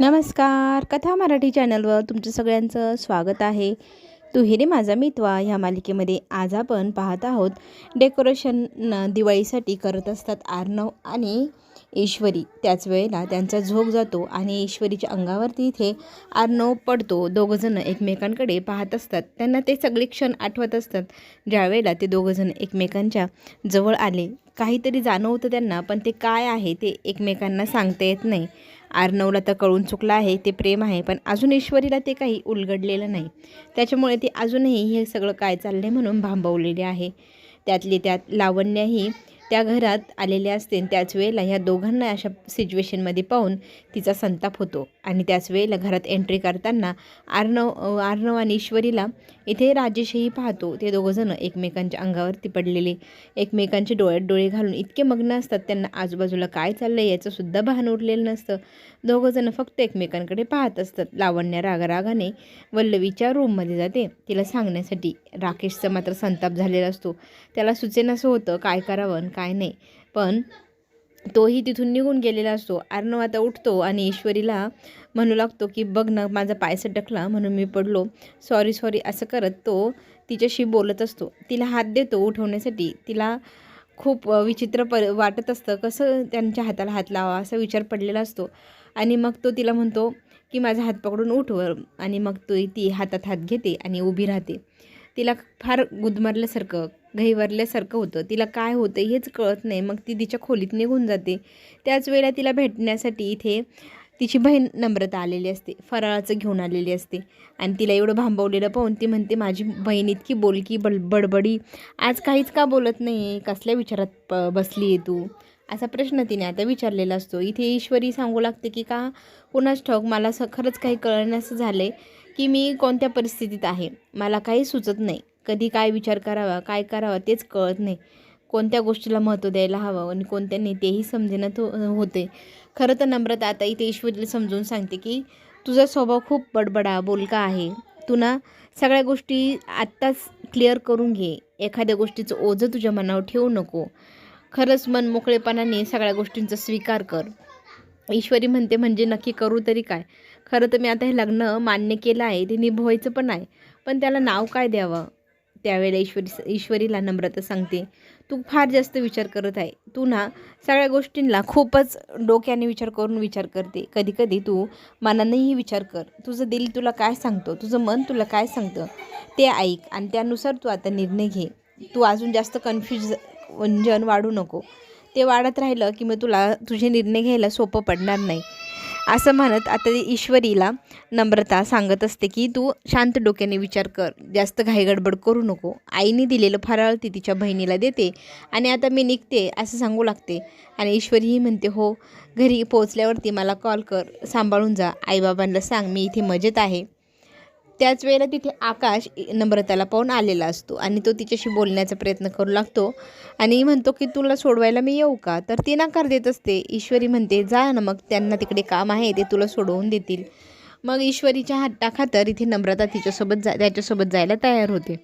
नमस्कार. कथा मराठी चॅनलवर तुमचं सगळ्यांचं स्वागत आहे. तू रे माझा मितवा. ह्या मालिकेमध्ये आज आपण पाहत आहोत डेकोरेशन दिवाळीसाठी करत असतात आर्नव आणि ईश्वरी. त्याच वेळेला त्यांचा झोक जातो आणि ईश्वरीच्या अंगावरती इथे आर्नव पडतो. दोघंजणं एकमेकांकडे पाहत असतात. त्यांना ते सगळे क्षण आठवत असतात. ज्यावेळेला ते दोघंजण एकमेकांच्या जवळ आले काहीतरी जाणवतं त्यांना पण ते काय आहे ते एकमेकांना सांगता येत नाही. आर्नवला तर कळून चुकलं आहे ते प्रेम आहे पण अजून ईश्वरीला ते काही उलगडलेलं नाही. त्याच्यामुळे ते अजूनही हे सगळं काय चाललं आहे म्हणून भांबवलेले आहे. त्यातली त्यात लावण्यही त्या घरात आलेल्या असते त्याच वेळेला ह्या दोघांना अशा सिच्युएशनमध्ये पाहून तिचा संताप होतो. आणि त्याच वेळेला घरात एंट्री करताना आर्णव आर्णव आणि ईश्वरीला इथे राजेशही पाहतो. ते दोघंजणं एकमेकांच्या अंगावरती पडलेले. एकमेकांचे डोळ्यात डोळे घालून इतके मग्न असतात. त्यांना आजूबाजूला काय चाललं आहे याचंसुद्धा भान उरलेलं नसतं. दोघंजणं फक्त एकमेकांकडे पाहत असतात. लावण्य रागारागाने वल्लवीच्या रूममध्ये जाते. तिला सांगण्यासाठी राकेशचा मात्र संताप झालेला असतो. त्याला सुचेनासं होतं काय करावं काय नाही. पण तोही तिथून निघून गेलेला असतो. अर्णव आता उठतो आणि ईश्वरीला म्हणू लागतो की बघ ना माझा पाय सटकला म्हणून मी पडलो. सॉरी सॉरी असं करत तो तिच्याशी बोलत असतो. तिला हात देतो उठवण्यासाठी. तिला खूप विचित्र प वाटत असतं कसं त्यांच्या हाताला हात लावा असा विचार पडलेला असतो. आणि मग तो तिला म्हणतो की माझा हात पकडून उठवर आणि मग तो ती हातात हात घेते आणि उभी राहते. तिला फार गुदमरल्यासारखं गहिवरल्यासारखं होतं. तिला काय होतं हेच कळत नाही. मग ती तिच्या खोलीत निघून जाते. त्याच वेळेला तिला भेटण्यासाठी इथे तिची बहीण नम्रता आलेली असते. फराळाचं घेऊन आलेली असते. आणि तिला एवढं भांबवलेलं पाहून ती म्हणते माझी बहीण इतकी बोलकी बड बडबडी. आज काहीच का बोलत नाही कसल्या विचारात प बसली आहे तू? असा प्रश्न तिने आता विचारलेला असतो. इथे ईश्वरी सांगू लागते की का कुणाच ठाऊक मला स खरंच काही कळण्याचं झालं आहे की मी कोणत्या परिस्थितीत आहे? मला काही सुचत नाही. कधी काय विचार करावा काय करावा तेच कळत नाही. कोणत्या गोष्टीला महत्त्व द्यायला हवं आणि कोणत्या नाही तेही समजेनात होते खरं तर नम्रता आता इथे ईश्वरीला समजून सांगते की तुझा स्वभाव खूप बडबडा बोलका आहे. तू ना सगळ्या गोष्टी आत्ताच क्लिअर करून घे. एखाद्या गोष्टीचं ओझं तुझ्या मनावर ठेवू नको. खरंच मन मोकळेपणाने सगळ्या गोष्टींचा स्वीकार कर. ईश्वरी म्हणते म्हणजे नक्की करू तरी काय? खरं तर मी आता हे लग्न मान्य केलं आहे ते निभवायचं पण आहे. पण त्याला नाव काय द्यावं? त्यावेळेला ईश्वरी ईश्वरीला नम्रता सांगते. तू फार जास्त विचार करत आहे. तू ना सगळ्या गोष्टींना खूपच डोक्याने विचार करून विचार करते. कधी कधी तू मनानेही विचार कर. तुझं दिल तुला काय सांगतो? तुझं मन तुला काय सांगतं? ते ऐक आणि त्यानुसार तू आता निर्णय घे. तू अजून जास्त कन्फ्युज वंजन वाढू नको. ते वाढत राहिलं की मग तुला तुझे निर्णय घ्यायला सोपं पडणार नाही. असं म्हणत आता ईश्वरीला नम्रता सांगत असते की तू शांत डोक्याने विचार कर. जास्त घाईगडबड करू नको. आईने दिलेलं फराळ ती तिच्या बहिणीला देते आणि आता मी निघते असं सांगू लागते. आणि ईश्वरीही म्हणते हो घरी पोहोचल्यावरती मला कॉल कर. सांभाळून जा. आईबाबांना सांग मी इथे मजेत आहे. त्याच वेळेला तिथे आकाश नम्रताला पाहून आलेला असतो आणि तो तिच्याशी बोलण्याचा प्रयत्न करू लागतो. आणि म्हणतो की तुला सोडवायला मी येऊ का? तर ती नकार देत असते. ईश्वरी म्हणते जा ना मग त्यांना तिकडे काम आहे ते तुला सोडवून देतील. मग ईश्वरीच्या हट्टाखातर इथे नम्रता तिच्यासोबत जा त्याच्यासोबत जायला तयार होते.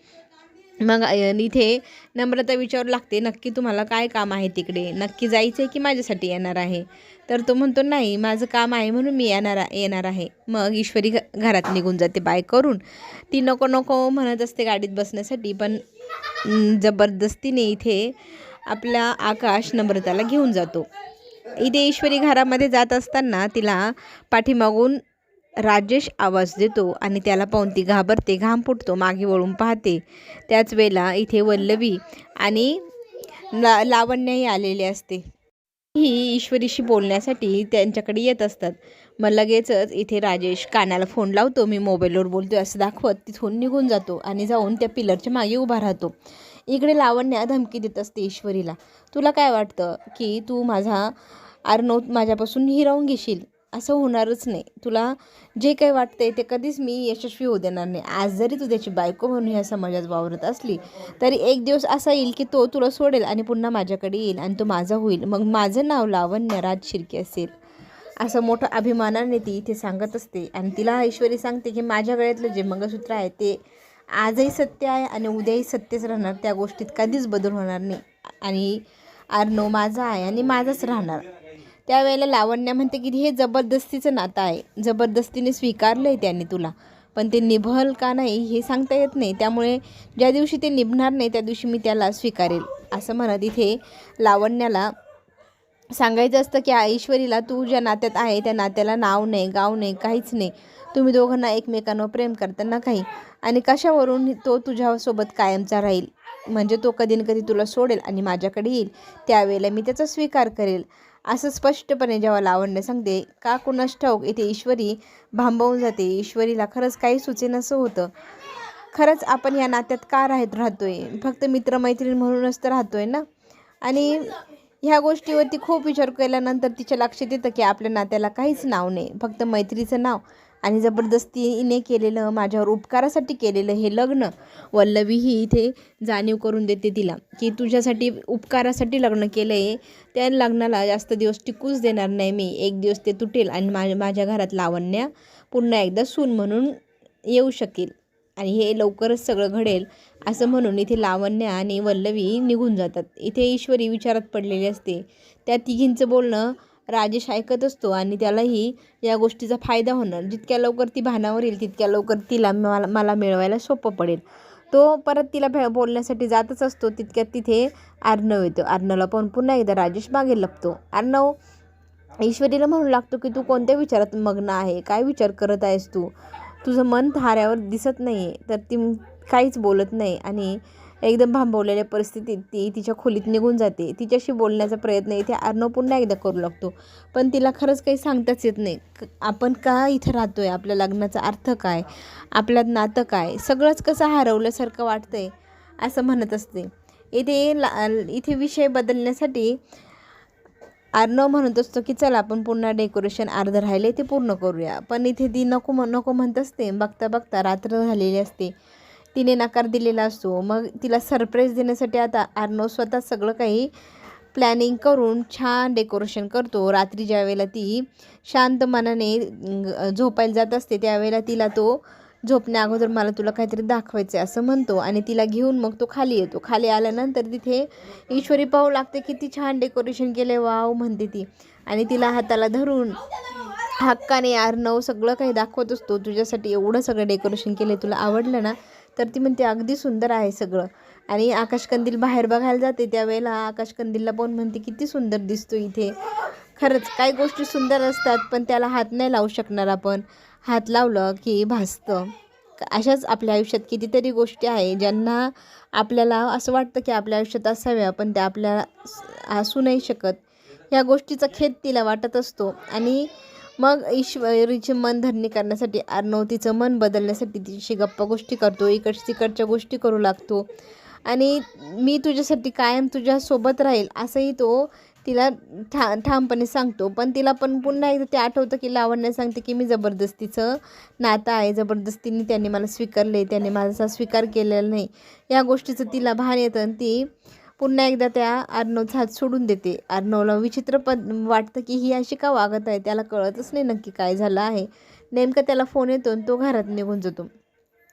मग इथे नम्रता विचारू लागते नक्की तुम्हाला काय काम आहे तिकडे? नक्की जायचं आहे की माझ्यासाठी येणार आहे? तर तो म्हणतो नाही माझं काम आहे म्हणून मी येणार येणार आहे. मग ईश्वरी घ घरात निघून जाते बाय करून. ती नको नको म्हणत असते गाडीत बसण्यासाठी पण जबरदस्तीने इथे आपला आकाश नम्रताला घेऊन जातो. इथे ईश्वरी घरामध्ये जात असताना तिला पाठीमागून राजेश आवाज देतो आणि त्याला पाहून ती घाबरते घाम फुटतो मागे वळून पाहते. त्याच वेळेला इथे वल्लवी आणि ला लावण्याही आलेले असते. ही ईश्वरीशी बोलण्यासाठी त्यांच्याकडे येत असतात. मग लगेचच इथे राजेश कानाला फोन लावतो मी मोबाईलवर बोलतो असं दाखवत तिथून निघून जातो आणि जाऊन त्या पिलरच्या मागे उभा राहतो. इकडे लावण्या धमकी देत असते ईश्वरीला. तुला काय वाटतं की तू माझा आरनोत माझ्यापासून हिरावून घेशील? असं होणारच नाही. तुला जे काही वाटतंय ते कधीच मी यशस्वी होऊ देणार नाही. आज जरी तू त्याची बायको म्हणून ह्या समाजात वावरत असली तरी एक दिवस असा येईल की तो तुला सोडेल आणि पुन्हा माझ्याकडे येईल आणि तो माझा होईल. मग माझं नाव लावण्य राज शिर्के असेल. असं मोठं अभिमानाने ती इथे सांगत असते आणि तिला ईश्वरी सांगते की माझ्या गळ्यातलं जे मंगळसूत्र आहे ते आजही सत्य आहे आणि उद्याही सत्यच राहणार. त्या गोष्टीत कधीच बदल होणार नाही. आणि आर्नो माझा आहे आणि माझाच राहणार. त्यावेळेला लावण्या म्हणते की हे जबरदस्तीचं नातं आहे. जबरदस्तीने स्वीकारलं आहे त्याने तुला. पण ते निभल का नाही हे सांगता येत नाही. त्यामुळे ज्या दिवशी ते निभणार नाही त्या दिवशी मी त्याला स्वीकारेल. असं म्हणत इथे लावण्याला सांगायचं असतं की ऐश्वरीला तू ज्या नात्यात आहे त्या नात्याला नाव नाही गाव नाही काहीच नाही. तुम्ही दोघांना एकमेकांवर प्रेम करताना काही. आणि कशावरून तो तुझ्यासोबत कायमचा राहील? म्हणजे तो कधी ना कधी तुला सोडेल आणि माझ्याकडे येईल. त्यावेळेला मी त्याचा स्वीकार करेल. असं स्पष्टपणे जेव्हा लावण्य सांगते का कुणास ठाऊक इथे ईश्वरी भांबवून जाते. ईश्वरीला खरंच काही सुचेनसं होतं. खरंच आपण या नात्यात का राहत राहतोय? फक्त मित्रमैत्रीण म्हणूनच तर राहतोय ना? आणि ह्या गोष्टीवरती खूप विचार केल्यानंतर तिच्या लक्षात येतं की आपल्या नात्याला काहीच नाव नाही. फक्त मैत्रीचं नाव आणि जबरदस्तीने केलेलं माझ्यावर उपकारासाठी केलेलं हे लग्न वल्लवी ही इथे जाणीव करून देते तिला की तुझ्यासाठी उपकारासाठी लग्न केलं आहे त्या लग्नाला जास्त दिवस टिकूच देणार नाही मी. एक दिवस ते तुटेल आणि मा माझ्या घरात लावण्या पुन्हा एकदा सून म्हणून येऊ शकेल आणि हे लवकरच सगळं घडेल असं म्हणून इथे लावण्या आणि वल्लवी निघून जातात. इथे ईश्वरी विचारात पडलेली असते. त्या तिघींचं बोलणं राजेश ऐकत असतो आणि त्यालाही या गोष्टीचा फायदा होणार. जितक्या लवकर ती भानावर येईल तितक्या लवकर तिला मला मला मिळवायला सोपं पडेल. तो परत तिला भे बोलण्यासाठी जातच असतो. तितक्यात तिथे अर्णव येतो. अर्णवला पण पुन्हा एकदा राजेश मागे लपतो. अर्णव ईश्वरीला म्हणू लागतो की तू कोणत्या विचारात मग्न आहे? काय विचार करत आहेस तू? तुझं मन थाऱ्यावर दिसत नाही आहे तर ती काहीच बोलत नाही आणि एकदम भांबवलेल्या परिस्थितीत ती तिच्या खोलीत निघून जाते. तिच्याशी बोलण्याचा प्रयत्न इथे अर्णव पुन्हा एकदा करू लागतो. पण तिला खरंच काही सांगताच येत नाही. आपण का इथं राहतो आहे आपल्या लग्नाचा अर्थ काय? आपल्यात नातं काय? सगळंच कसं हरवल्यासारखं वाटतं आहे असं म्हणत असते. इथे ला इथे विषय बदलण्यासाठी अर्णव म्हणत असतो की चला आपण पुन्हा डेकोरेशन अर्धं राहिले ते पूर्ण करूया. पण इथे ती नको नको म्हणत असते. बघता बघता रात्र झालेली असते. तिने नकार दिलेला असतो. मग तिला सरप्राईज देण्यासाठी आता आर्नो स्वतः सगळं काही प्लॅनिंग करून छान डेकोरेशन करतो. रात्री ज्या वेळेला ती शांत मनाने झोपायला जात असते त्यावेळेला तिला तो झोपण्या अगोदर मला तुला काहीतरी दाखवायचं आहे असं म्हणतो आणि तिला घेऊन मग तो खाली येतो. खाली आल्यानंतर तिथे ईश्वरी पाहू लागते किती छान डेकोरेशन केले वाव म्हणते ती. आणि तिला हाताला धरून हक्काने अर्णव सगळं काही दाखवत असतो. तुझ्यासाठी एवढं सगळं डेकोरेशन केलं तुला आवडलं ना? तर ती म्हणते अगदी सुंदर आहे सगळं. आणि आकाशकंदील बाहेर बघायला जाते. त्यावेळेला आकाशकंदीलला पण म्हणते किती सुंदर दिसतो इथे. खरंच काही गोष्टी सुंदर असतात पण त्याला हात नाही लावू शकणार आपण. हात लावलं की भासतं. अशाच आपल्या आयुष्यात कितीतरी गोष्टी आहे ज्यांना आपल्याला असं वाटतं की आपल्या आयुष्यात असाव्या पण त्या आपल्याला असू नाही शकत. ह्या गोष्टीचा खेद तिला वाटत असतो. आणि मग ईश्वरीचे मन धरणी करण्यासाठी अर्णव तिचं मन बदलण्यासाठी तिची गप्पा गोष्टी करतो इकडच्या तिकडच्या गोष्टी करू लागतो. आणि मी तुझ्यासाठी कायम तुझ्यासोबत राहील असंही तो तिला ठा ठामपणे सांगतो. पण तिला पण पुन्हा एकदा ते आठवतं की लावण्या सांगते की मी जबरदस्तीचं नातं आहे. जबरदस्तीने त्यांनी मला स्वीकारले त्यांनी माझा स्वीकार केलेला नाही. या गोष्टीचं तिला भान येतं आणि ती पुन्हा एकदा त्या अर्णवचा हात सोडून देते. अर्णवला विचित्र पद वाटतं की ही अशी का वागत आहे? त्याला कळतच नाही नक्की काय झालं आहे. नेमकं त्याला फोन येतो आणि तो घरात निघून जातो.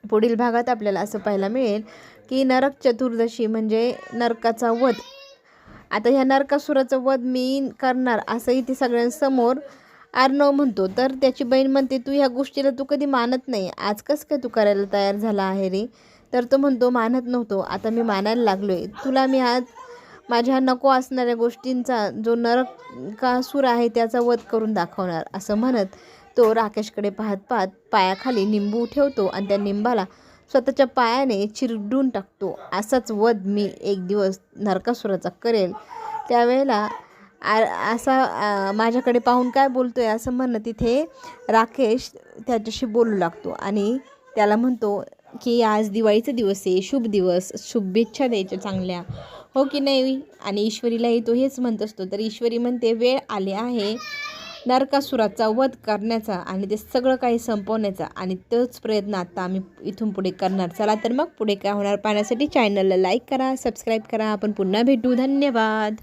पुढील भागात आपल्याला असं पाहायला मिळेल की नरक चतुर्दशी म्हणजे नरकाचा वध. आता ह्या नरकासुराचं वध मी करणार असंही ते सगळ्यांसमोर अर्णव म्हणतो. तर त्याची बहीण म्हणते तू ह्या गोष्टीला तू कधी मानत नाही. आज कसं काय तू करायला तयार झाला आहे रे? तर तो म्हणतो मानत नव्हतो. आता मी मानायला लागलो आहे तुला मी आज माझ्या नको असणाऱ्या गोष्टींचा जो नरकासूर आहे त्याचा वध करून दाखवणार. असं म्हणत तो राकेशकडे पाहत पाहत पायाखाली निंबू ठेवतो आणि त्या निंबाला स्वतःच्या पायाने चिरडून टाकतो. असाच वध मी एक दिवस नरकासुराचा करेल. त्यावेळेला आ- असा माझ्याकडे पाहून काय बोलतो आहे असं म्हणणं तिथे राकेश त्याच्याशी बोलू लागतो आणि त्याला म्हणतो की आज दिवाळीचा दिवस आहे शुभ दिवस शुभेच्छा द्यायच्या चांगल्या. हो की नाही? आणि ईश्वरीलाही तो हेच म्हणत असतो. तर ईश्वरी म्हणते वेळ आले आहे नरकासुराचा वध करण्याचा आणि ते सगळं काही संपवण्याचा आणि तोच प्रयत्न आता आम्ही इथून पुढे करणार. चला तर मग पुढे काय होणार पाहण्यासाठी चॅनलला लाईक करा सबस्क्राईब करा. आपण पुन्हा भेटू. धन्यवाद.